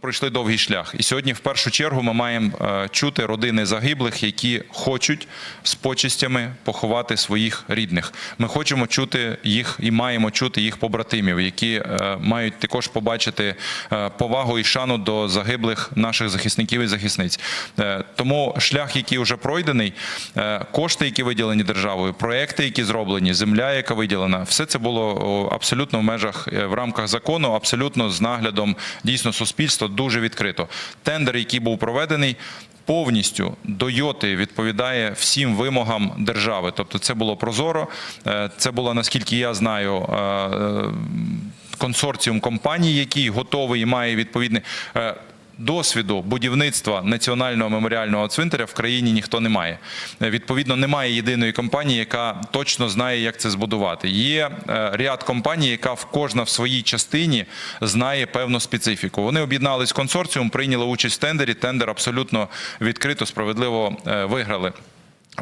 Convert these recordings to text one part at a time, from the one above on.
Пройшли довгий шлях, і сьогодні, в першу чергу, ми маємо е, чути родини загиблих, які хочуть з почестями поховати своїх рідних. Ми хочемо чути їх і маємо чути їх побратимів, які е, мають також побачити е, повагу і шану до загиблих наших захисників і захисниць. Тому шлях, який вже пройдений, кошти, які виділені державою, проекти, які зроблені, земля, яка виділена, все це було абсолютно в межах в рамках закону, абсолютно з наглядом дійсно суспільства дуже відкрито. Тендер, який був проведений. Повністю до йоти відповідає всім вимогам держави. Тобто, це було прозоро. е, Це було наскільки я знаю. е, е, Консорціум компаній, який готовий і має відповідний досвіду будівництва національного меморіального цвинтаря в країні ніхто не має. Е, Відповідно, немає єдиної компанії, яка точно знає, як це збудувати. Є е, ряд компаній, яка в кожна в своїй частині знає певну специфіку. Вони об'єднались консорціум, прийняли участь в тендері. Тендер абсолютно відкрито, справедливо е, виграли.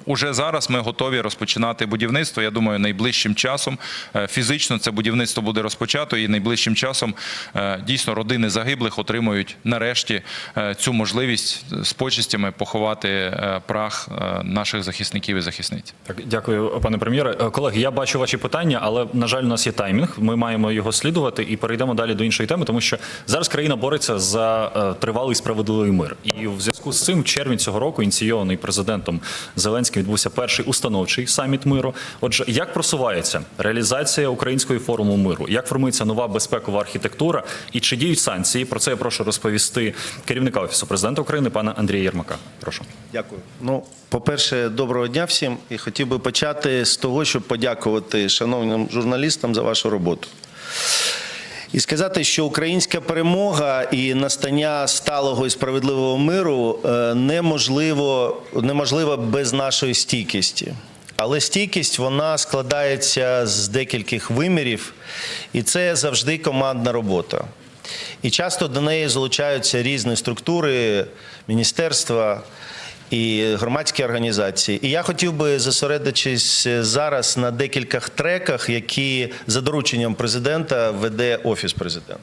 Уже зараз ми готові розпочинати будівництво. Я думаю, найближчим часом е, фізично це будівництво буде розпочато, і найближчим часом е, дійсно родини загиблих отримують нарешті е, цю можливість з почестями поховати прах наших захисників і захисниць. Так, дякую, пане прем'єре. Колеги, я бачу ваші питання, але на жаль, у нас є таймінг. Ми маємо його слідувати і перейдемо далі до іншої теми, тому що зараз країна бореться за тривалий справедливий мир. І в зв'язку з цим в червні цього року ініційований президентом Зеленським відбувся перший установчий саміт миру. Отже, як просувається реалізація української формули миру? Як формується нова безпекова архітектура? І чи діють санкції? Про це я прошу розповісти керівника офісу президента України пана Андрія Єрмака. Прошу. Дякую. Ну, по-перше, доброго дня всім. І хотів би почати з того, щоб подякувати шановним журналістам за вашу роботу. І сказати, що українська перемога і настання сталого і справедливого миру е, неможливо, неможливо без нашої стійкості. Але стійкість вона складається з декількох вимірів, і це завжди командна робота. І часто до неї залучаються різні структури, міністерства і громадські організації. І я хотів би зосередитись зараз на декількох треках, які за дорученням президента веде офіс президента.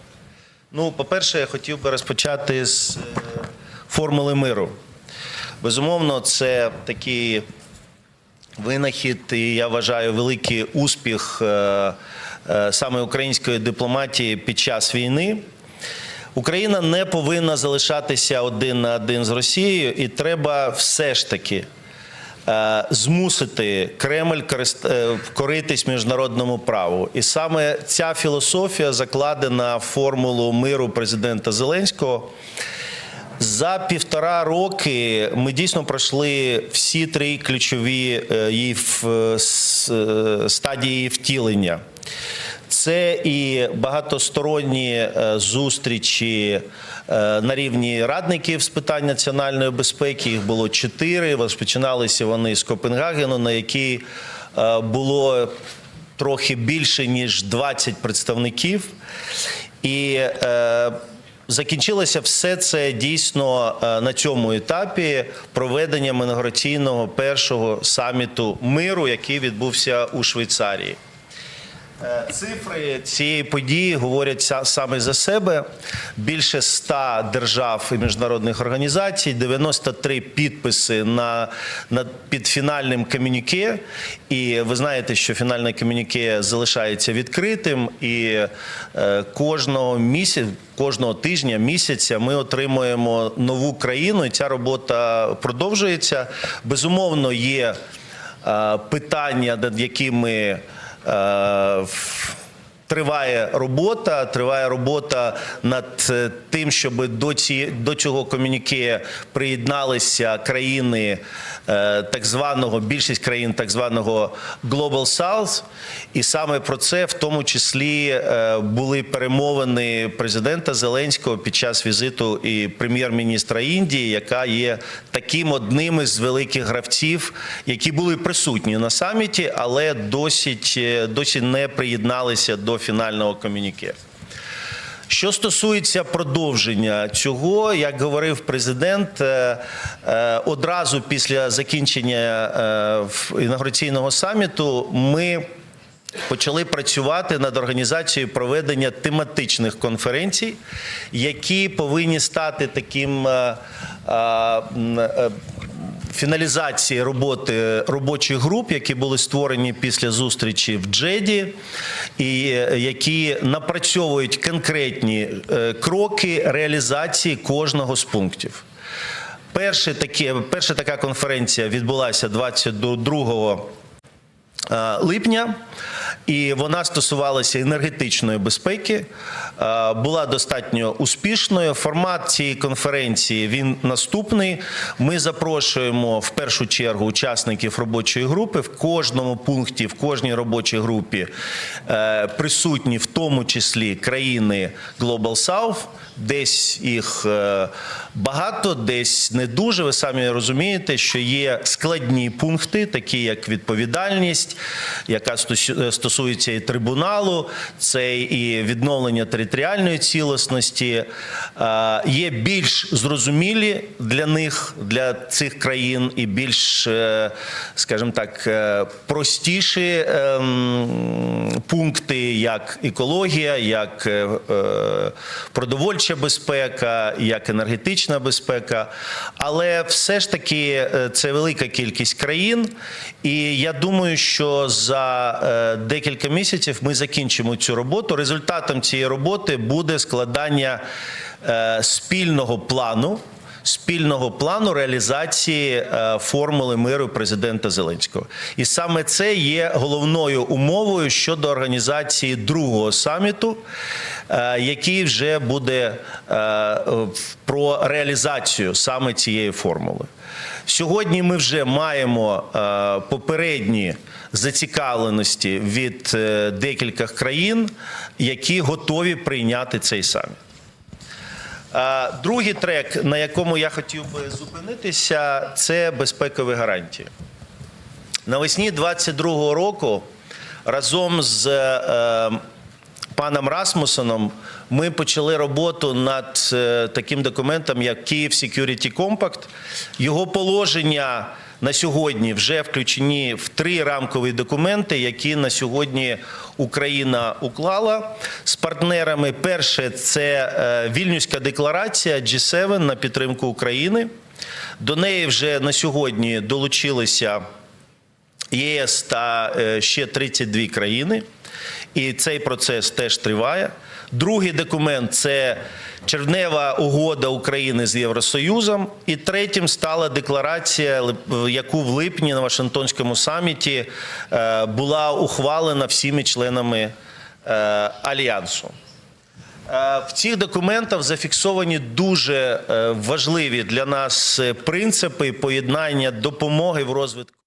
Ну, по-перше, я хотів би розпочати з формули миру. Безумовно, це такий винахід, і я вважаю великий успіх е, е, саме української дипломатії під час війни. Україна не повинна залишатися один на один з Росією, і треба все ж таки е, змусити Кремль е, коритись міжнародному праву. І саме ця філософія закладена в формулу миру президента Зеленського. За півтора роки ми дійсно пройшли всі три ключові е, її стадії втілення. Це і багатосторонні е, зустрічі е, на рівні радників з питань національної безпеки. Їх було чотири. Розпочиналися вони з Копенгагену, на якій е, було трохи більше ніж 20 представників. І закінчилося все це дійсно на цьому етапі проведенням інаугураційного першого саміту миру, який відбувся у Швейцарії. Е, Цифри цієї події говорять саме за себе. Більше ста держав і міжнародних організацій, 93 підписи на, на під фінальним комюніке. І ви знаєте, що фінальне комюніке залишається відкритим, і е, кожного місяця. Кожного тижня, місяця ми отримуємо нову країну, і ця робота продовжується. Безумовно, є е, питання, над якими е, в- Триває робота, триває робота над е, тим, щоб до, ці, до цього комюніке приєдналися країни е, так званого, більшість країн так званого Global South. І саме про це в тому числі е, були перемовини президента Зеленського під час візиту і прем'єр-міністра Індії, яка є таким одним із великих гравців, які були присутні на саміті, але досить, досі не приєдналися до фінального комюніке. Що стосується продовження цього, як говорив президент, е, е, одразу після закінчення е, інаугураційного саміту ми почали працювати над організацією проведення тематичних конференцій, які повинні стати таким. Фіналізації роботи робочих груп, які були створені після зустрічі в Джеді, і е, які напрацьовують конкретні е, кроки реалізації кожного з пунктів. Перше таке, перша така конференція відбулася 22 е, липня, і вона стосувалася енергетичної безпеки. е, Була достатньо успішною. Формат цієї конференції він наступний. Ми запрошуємо в першу чергу учасників робочої групи. В кожному пункті, в кожній робочій групі е, присутні, в тому числі країни Global South. Десь їх е, багато, десь не дуже. Ви самі розумієте, що є складні пункти, такі як відповідальність, яка стосу- е, стосується і трибуналу, це і відновлення територіальної цілісності. Е, Є більш зрозумілі для них, для цих країн, і більш, е, скажімо так, простіші ем, пункти, як екологія, як продовольча безпека, як енергетична безпека. Але все ж таки це велика кількість країн, і я думаю, що за е, декілька місяців ми закінчимо цю роботу. Результатом цієї роботи буде складання е, спільного плану. Спільного плану реалізації е, формули миру президента Зеленського, і саме це є головною умовою щодо організації другого саміту, е, який вже буде е, про реалізацію саме цієї формули. Сьогодні ми вже маємо попередні зацікавленості від декількох країн, які готові прийняти цей саміт. Другий трек, на якому я хотів би зупинитися, це безпекові гарантії. Навесні 22-го року разом з е, паном Расмусоном ми почали роботу над е, таким документом, як Київ Security Compact. Його положення на сьогодні вже включені в три рамкові документи, які на сьогодні Україна уклала з партнерами. Перше це е, Вільнюська декларація G7 на підтримку України. До неї вже на сьогодні долучилися ЄС та е, ще 32 країни. І цей процес теж триває. Другий документ це червнева угода України з Євросоюзом. І третім стала декларація, яку в липні на Вашингтонському саміті е, була ухвалена всіми членами е, альянсу. Е, В цих документах зафіксовані дуже важливі для нас принципи поєднання допомоги в розвитку.